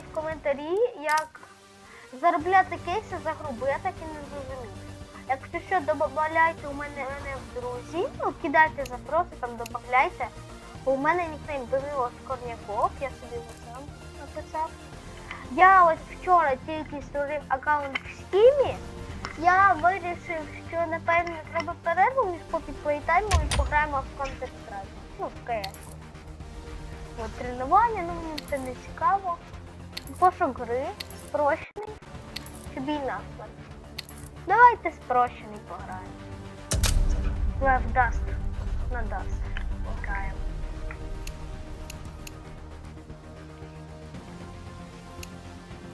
В коментарі, як заробляти кейси за гру, бо я так і не зрозумів. Якщо що, додавайте у мене, в друзі, ну кидайте запроси, там додавайте. У мене нікнейм Данило Скорняков, я собі його сам написав. Я ось вчора тільки створив аккаунт в Стімі. Я вирішив, що напевно треба перерву між плейтаймом і пограємо в Counter-Strike. Ну, в КС. Тренування, ну мені це не цікаво. Пошук гри, спрощений. Чи бій насмерть. Давайте спрощений пограємо. Лев даст. На даст. Пограємо.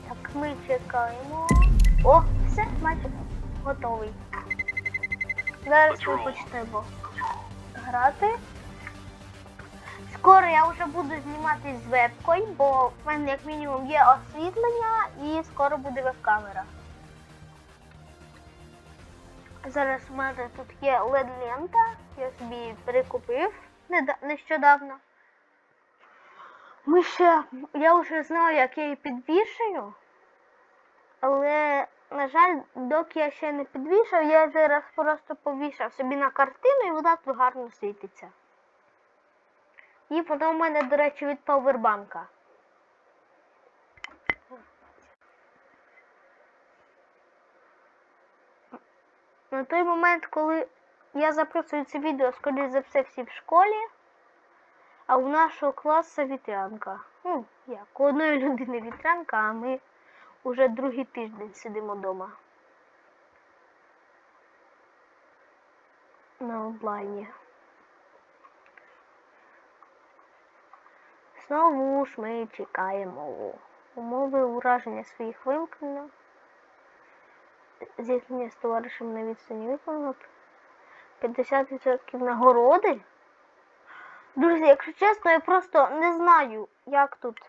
Так, ми чекаємо. О, все, матч готовий. Зараз ми почнемо грати. Скоро я вже буду знімати з вебкою, бо в мене як мінімум є освітлення і скоро буде веб-камера. Зараз у мене тут є LED-лента, я собі перекупив нещодавно. Ми ще, я вже знаю, як я її підвішую, але, на жаль, доки я ще не підвішав, я зараз просто повішав собі на картину і вона тут гарно світиться. І вона у мене, до речі, від павербанка. На той момент, коли я записую це відео, скоріше за все, всі в школі, а у нашого класу вітрянка. Ну, як, у одної людини вітрянка, а ми вже другий тиждень сидимо вдома. На онлайні. Знову ж ми чекаємо. Умови ураження своїх вимкнено. Зіткнення з товаришем на відстані виконано. 50% нагороди. Друзі, якщо чесно, я просто не знаю, як тут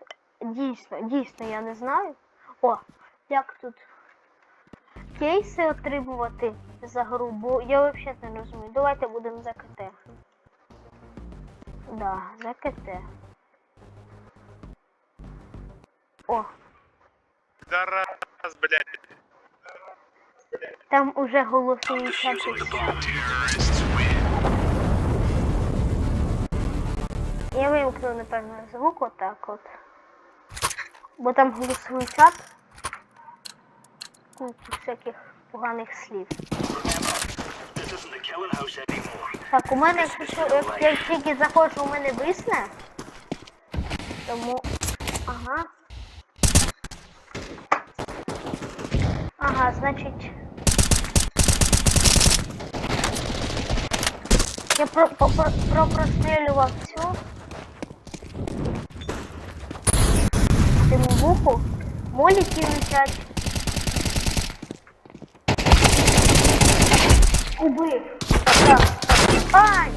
дійсно, дійсно я не знаю. О, як тут кейси отримувати за гру, бо я взагалі не розумію. Давайте будемо за КТ. Да, за КТ. О, Зараз, блядь. там уже голосують. Я вимкну, напевно, звук отак от. Бо там голосовий чат. Кучу всяких поганих слів. Так, у мене, якщо як я тільки заходжу, у мене висне. Тому. Ага. Ага, значить. Я про, про, про, пропрострілював цю. Цьому вуху. Моліки летять. Убив. Ай!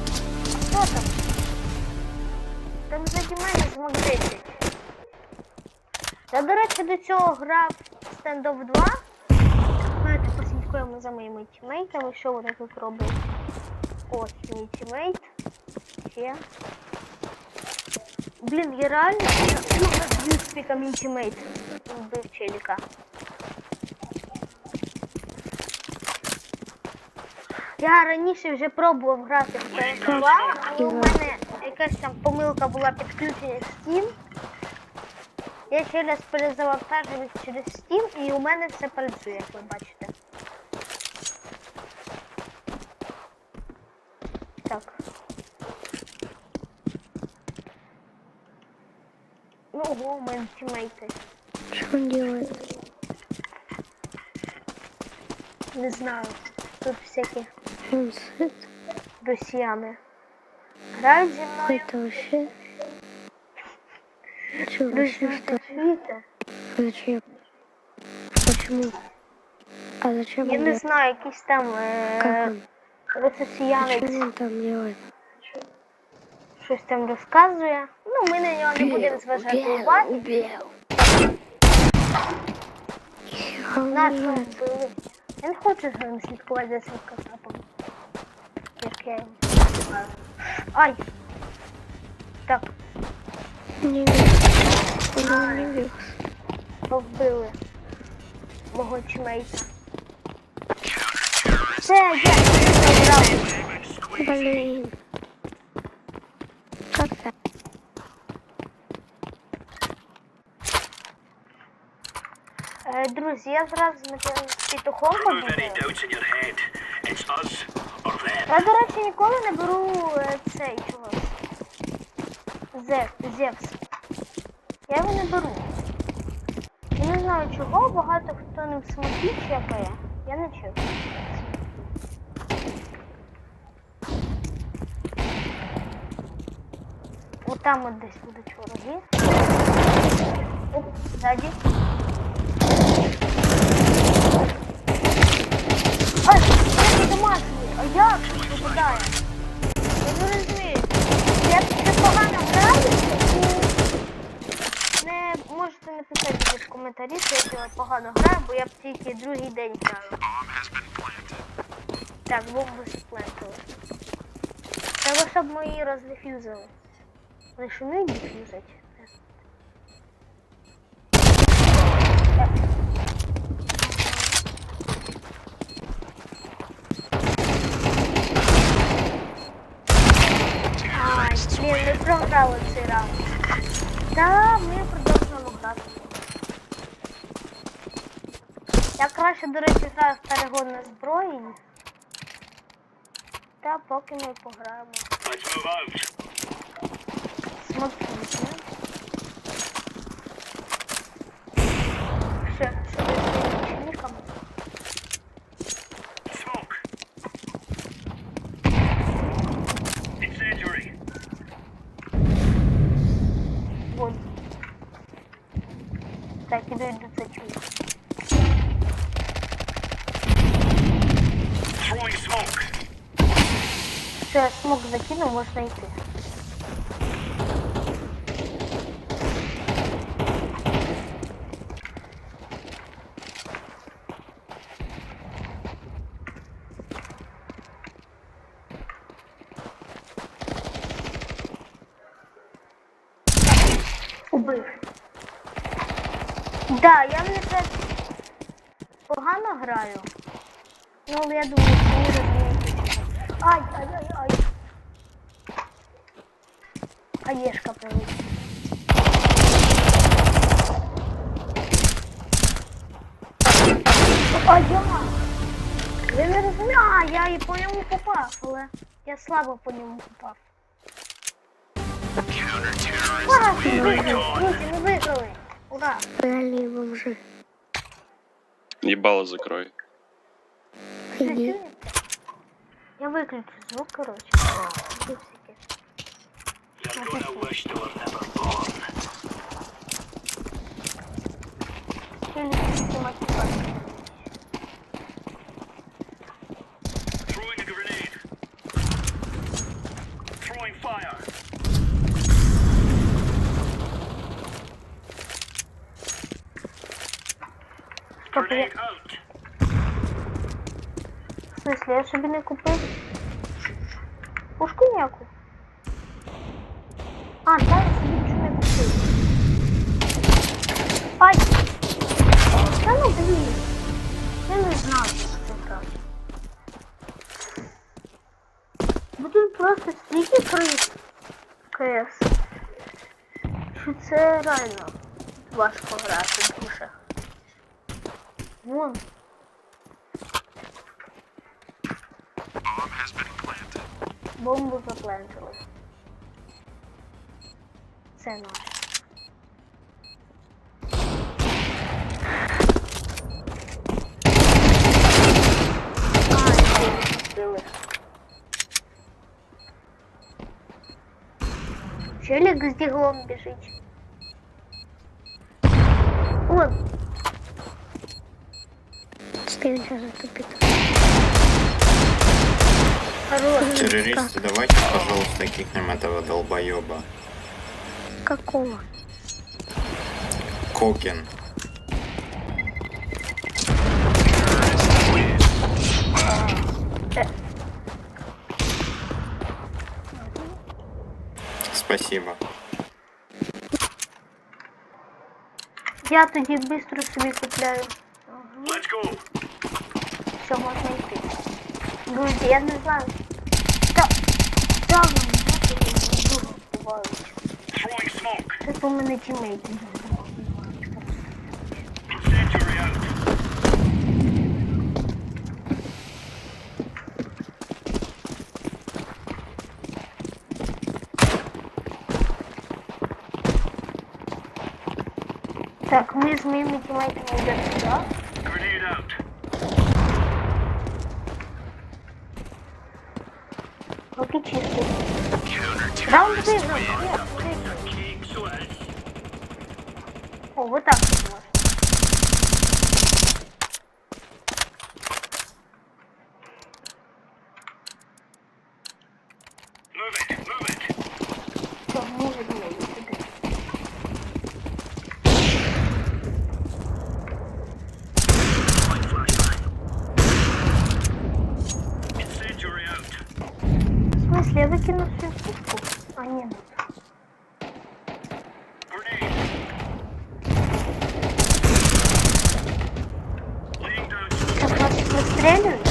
Що там? Там заді мене з Мак-10. Я, до речі, до цього грав в Standoff 2. Давайте послідкуємо за моїми тімейтами, що вони тут роблять. Ось мій тімейт. Ще. Блін, я реально ну, звідки мій тімейт вбив челіка. Я раніше вже пробував грати в PS2, але у мене якась там помилка була підключення Steam. Я ще раз перезавантажив через Steam і у мене все працює, як ви бачите. Так Ну, ого, у мене тімейти. Что он делает? Не знаю. Тут всякі Он сыт? росіяни. Грають зі мною. Это вообще... Чё, Ви вообще ж что? чуєте? Зачем? Почему? А зачем Я он не делает? знаю, якийсь там Как е- он? росіянець Что он там делает? щось там розказує. Ми на нього не будемо зважати уваги. убил. Нас вбили. Я не хочу за ним слідкувати за цим кацапом. Як я його. Ай! Так, Не вирус. повбили мого чмейта. Це я програв. Блин. Как так? Е, Друзі, я зразу з петухом побігаю. Я, до речі, ніколи не беру е, цей чого. Зев, Зевс. Я його не беру. Я не знаю чого, багато хто не в смакі чекає. Я не чую. Отам от десь будуть вороги. Оп, ззаді. Ай, я домашній, а як це попадає? Я не розумію. Я це погано граю, і не можете написати якісь коментарі, що я погано граю, бо я б тільки другий день граю. Так, бомбу сплентили. Треба, щоб мої роздефюзили. Вони ж вміють дефюзити. Ай, блін, ми програли цей раунд. Та ми продовжуємо грати. Я краще, до речі, граю в перегон на зброї. Та поки ми пограємо. Let's move out. Смотрите. Ще, що ви з учеником? Smoke. Incendiary. Вон. Так, іду йду це чую. Throwing smoke. Все, я смог закинув, можна йти. Убив. Да, я не так погано граю. Ну, я думаю, але я слабо по ньому попав. Ура! Друзі, ми виграли! Ура! Реальные бомжи. Ебало закрой. Я виключу звук, коротше. Пупсики. Я... В смысле, я собі не купив? Пушку ніяку? А, так, я собі нічого не купив. Ай! Та ну блін. Я не знав, що це грати. Бо тут просто стільки крис КС. Що це реально важко грати дуже. Вон. Бомбу заплентили. Це наше. А, сили. Челик з діглом біжить. Вон, Террористы, давайте, пожалуйста, кикнем этого долбоеба. Какого? Кокин. спасибо. Я тоді швидко собі купляю. Все, можна йти. Друзі, я не знаю. Та, та вони дуже бувають. Це по мене тімейти. Incendiary out. Так, ми з моїми тімейтами йдемо сюди. Поки чисто. Раунд виграв. Є, виграв. King Sweat. О, вот так вот можна. Move it, move it. Все, ми вже думали сюди. Light flashbang. Incendiary out. В смысле, я викинув всю штуку? А, ні. Grenade. Laying down smoke. Так нас розстрілюють?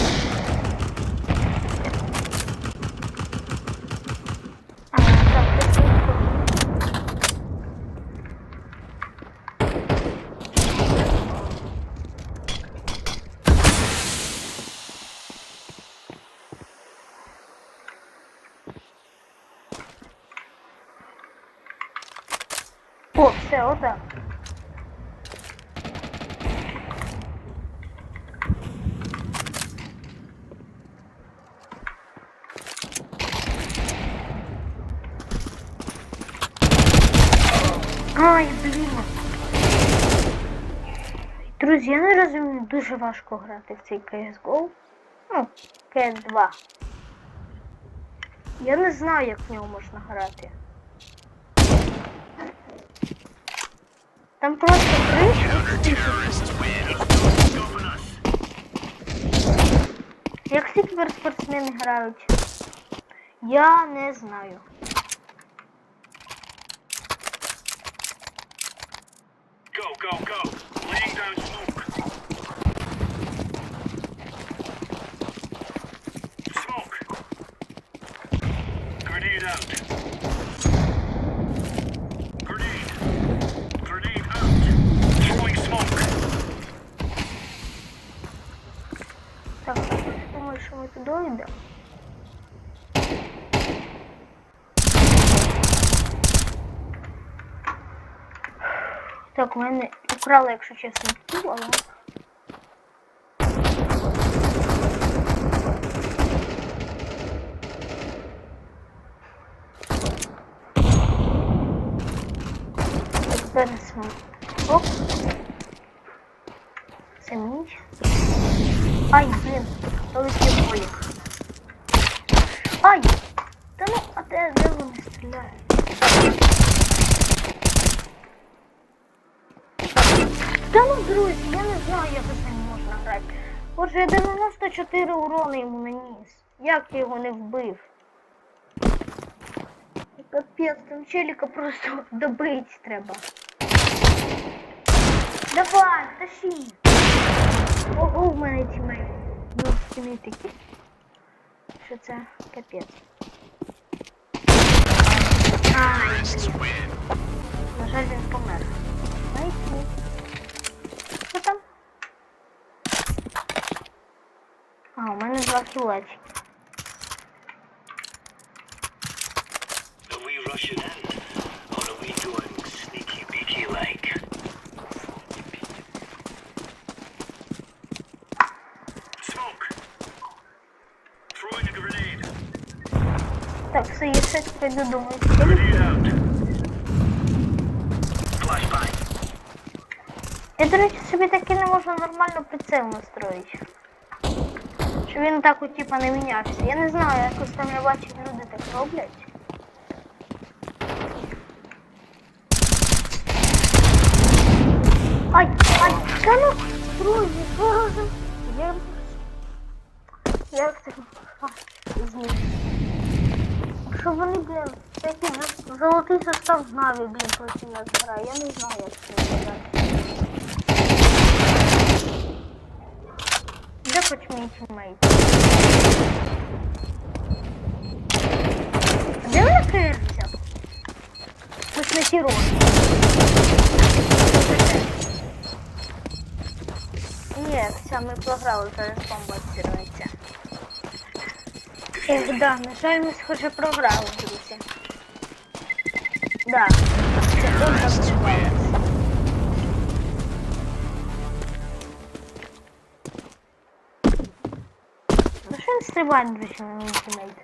А, так, це О, все, отак. Ай, блін. Друзі, я не розумію, дуже важко грати в цей CSGO. Ну, CS2. Я не знаю, як в нього можна грати. Там просто кришка. Як всі кіберспортсмени грають? Я не знаю. Go, go, go. Laying down smoke. Smoke. Grenade out. Grenade. Grenade out. Throwing smoke. Так, я думаю, що ми туди йдемо. Так, у мене украли, якщо чесно, ту, але. 94 урони йому наніс. Як ти його не вбив? Капець, там челіка просто добить треба. Давай, тащи. Ого, в мене тімей. Ну, тімей такі. Що це капець. Ай, блін. На жаль, він помер. Найти. Що там? Grenade. Так, все, я все прийду думаю. Grenade out. Flashbang. Я, до речі, собі таки не можу нормально прицел настроїти. Щоб він так от, типа не мінявся. Я не знаю, якось там я бачив, люди так роблять. Ай, ай, та ну, друзі, боже. Я... Як це? Зміг. що вони, блін, такі золотий состав з Наві, блін, проти нас. Я не знаю, як це Де хоч мій тіммейт? Де вона крився? Ось на ті роги. Ні, все, ми програли, зараз бомба зірветься. Ех, да, на жаль, ми схоже програли, друзі. Да, це бомба зірвалася. Ну що він стрибає, друзі, на мій тімейт?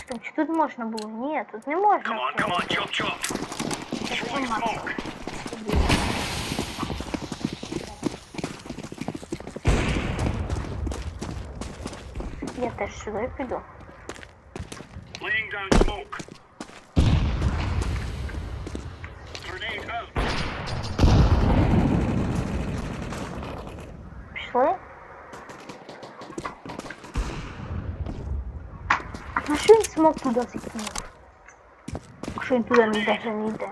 Стоп, чи тут можна було? Ні, тут не можна. Come on, come on, chop chop. Це сама. Я теж сюди піду. Laying down smoke. На що він смог туди закинув? Якщо він туди не даже не йде.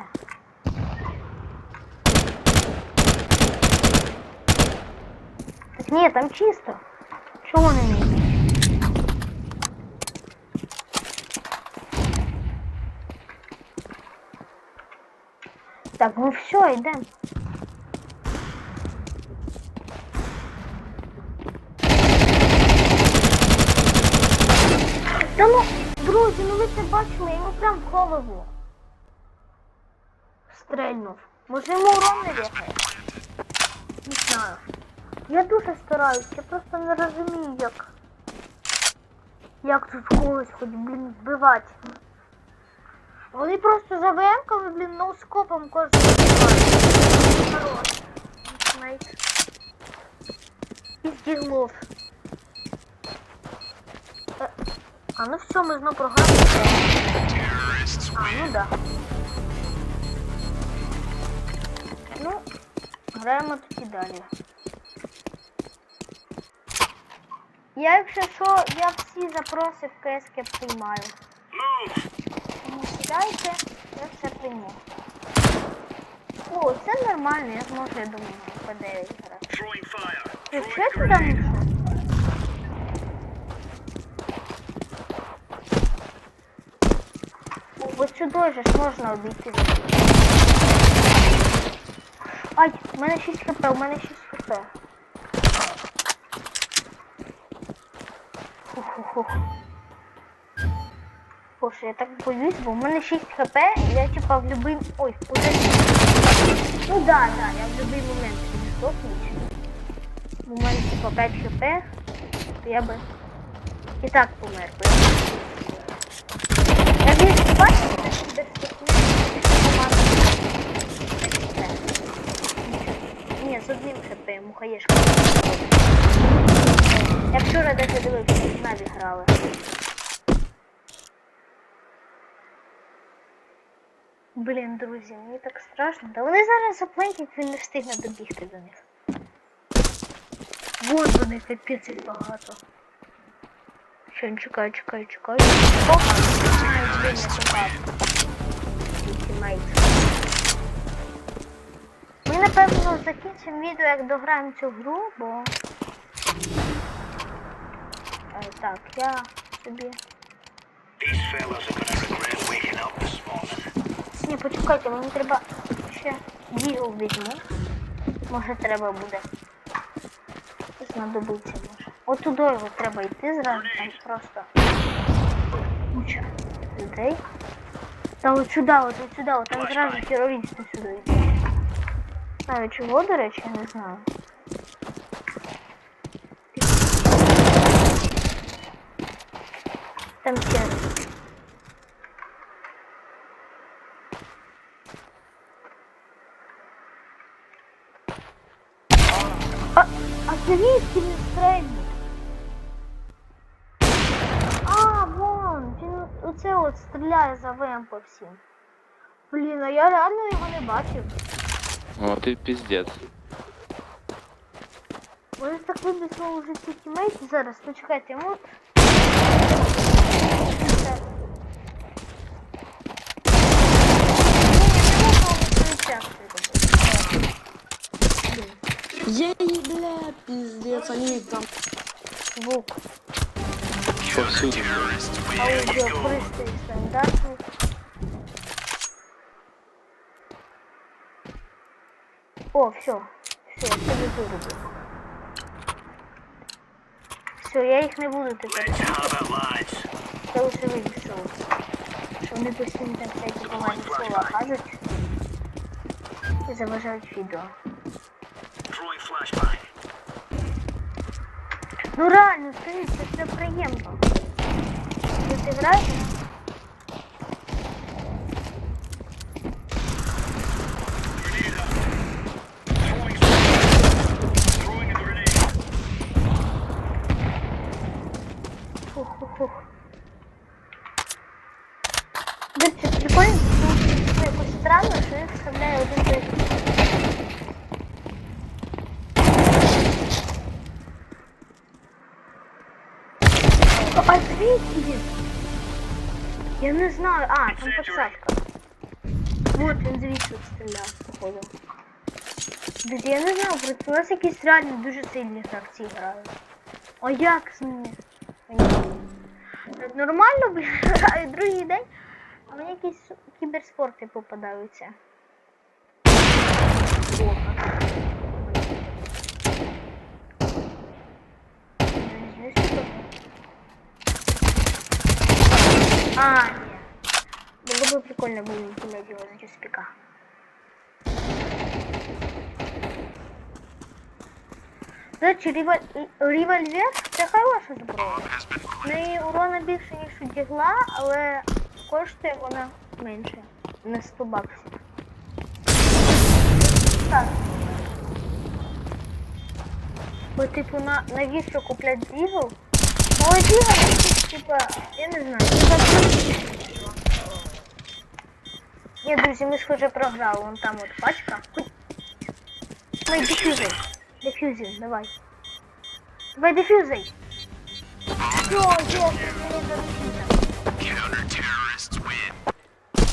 Так ні, там чисто. Чого не йде? Так, ну все, йдемо. Та ну, друзі, це йому прям в голову. Стрельнув. Може йому урон не в'яхає? Не знаю. Я дуже стараюсь, я просто не розумію, як. Як тут когось хоч, блін, вбивати. Вони просто за ВМ-ками, блін, ноускопом кожен вбивають. Хорош. Найс. А ну все, ми знову програли. А, ну да. Ну, граємо тоді далі. Я, якщо що, я всі запроси в КСК приймаю. Тому кидайте, я все прийму. О, це нормально, я зможу, я думаю, по 9 грати. Ти що туди grenade. О, же ж можна обійти. Ай, у мене 6 хп, у мене 6 хп. Фу-фу-фу. Боже, я так боюсь, бо у мене 6 хп, і я типа в любий... Ой, уже... Ну да, да, я в любий момент здохну. У мене типа 5 хп, то я би і так помер. Я без команди. Ні, з одним хп, мухаєшка. Я вчора даже дивився, з Наві грали. Блін, друзі, мені так страшно. Та вони зараз заплентять, він не встигне добігти до них. Вон вони капець їх багато. Що, чекай, чекай, чекай. Ай, блін, попав. Ми, напевно, закінчимо відео, як дограємо цю гру, бо... Е, так, я собі... Ні, почекайте, мені треба ще дігл візьму. Може треба буде. Знадобиться може. От його треба йти зразу, там просто куча людей. Та от сюди, от, от сюди, от там зразу терористи сюди йдуть. Навіть чого, до речі, я не знаю. Там ще А, а звідки стріляє за ВМ по всім. Блін, а я реально его не бачив. О, ти піздець. Вони так вибісло уже ці тімейти зараз, ну, почекайте, ему. Ей, бля, пиздец, они там звук. Пристрій стандартний. О, все. Все, я собі виробив. Все, я їх не буду тепер. Це лише вирішив. Що вони постійно там всякі погані слова кажуть. І заважають відео. Ну реально, скажіть, це ж неприємно. Ви ти граєш? Throwing smoke. Throwing a grenade. Фух-фух-фух. До речі, прикольно, ну, якось странно, що він вставляє один той. А звідки він? Я не знаю. А, там посадка. Вот він звідси стріляв, походу. Друзі, я не знаю, просто у нас якісь реально дуже сильні гравці грають. А як з ними? Нормально, граю другий день, а мені якісь кіберспорти попадаються. О, как. Не супер. А, ні. Було б прикольно було комедію з Юспіка. До речі, револь- револьвер це хороша зброя. В неї урона більше, ніж у дігла, але коштує вона менше. На 100 баксів. Так. Бо типу на навіщо куплять дігл? Якийсь, типа, я не знаю, типа Ні, друзі, ми схоже програли, вон там от пачка. Давай дефюзей. Дефюзей, давай. Давай дефюзей. Йо, йо, мені заручиться.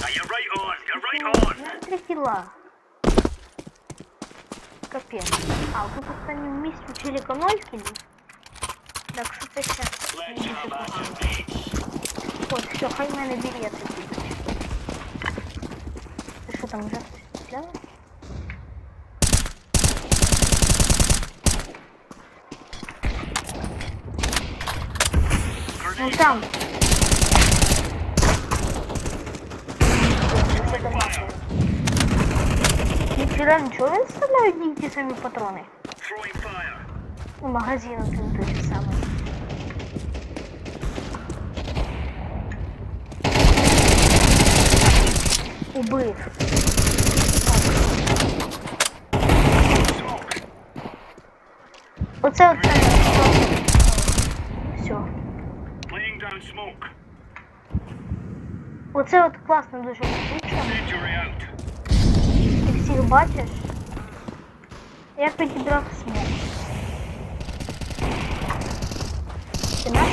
Now you're right on. You're right on. На три кіла. Капець. А, тут останнім місці челіка 0 кілів. Так, що це ще? Mates. От, все, хай в мене білети. Ти що там вже стріляла? Ну там. Там бачили? Ніхіра нічого він вставляє одні й ті самі патрони. Throwing Убив. Smoke. Оце оце. Все. Laying down smoke. Оце от класно дуже виключено. Injury out. Ти всіх бачиш. Я підібрав смок. Ти наш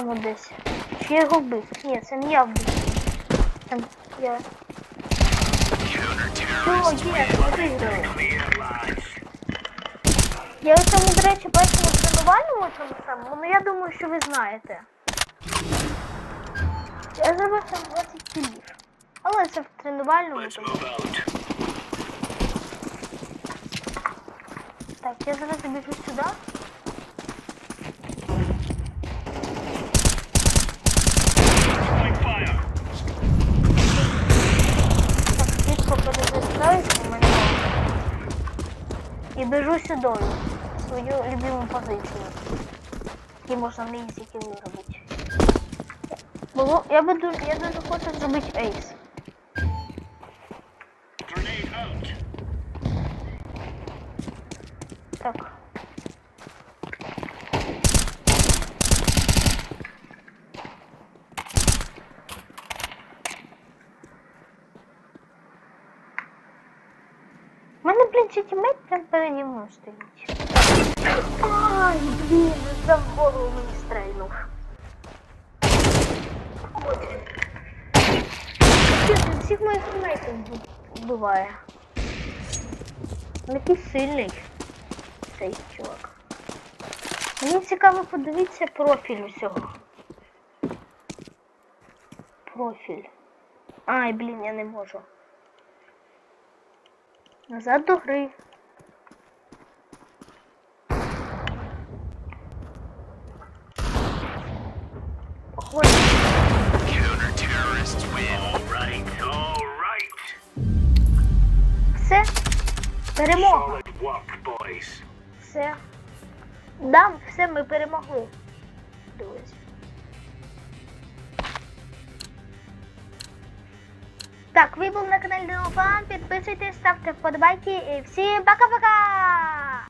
Там десь. Чи я його вбив? Ні, це не я вбив. Там я. Чого, є. Clear. Я у цьому, до речі, першому тренувальному цьому самому, ну я думаю, що ви знаєте. Я зробив там 20 кілів. Але це в тренувальному. Тому... Так, я зараз забіжу сюди. Throwing fire. Так, швидко перезастроюсь у мене. І біжу сюди. Свою любиму позицію. Які можна на ізі кіли. Було, я би дуже, я дуже хочу зробити ейс. 30 метрів переді мною стоїть. Ай, блин, за голову мені стрельнув. Чесно, всіх моїх кнайтів вбиває. Він ну, такий сильний цей чувак. Мені цікаво подивіться профіль усього. Профіль. Ай, блин, я не можу. Назад до гри. Все. Перемога. Все. Да, все, ми перемогли. Друзі. Так, ви були на каналі Демофан. Підписуйтесь, ставте вподобайки і всім пока-пока!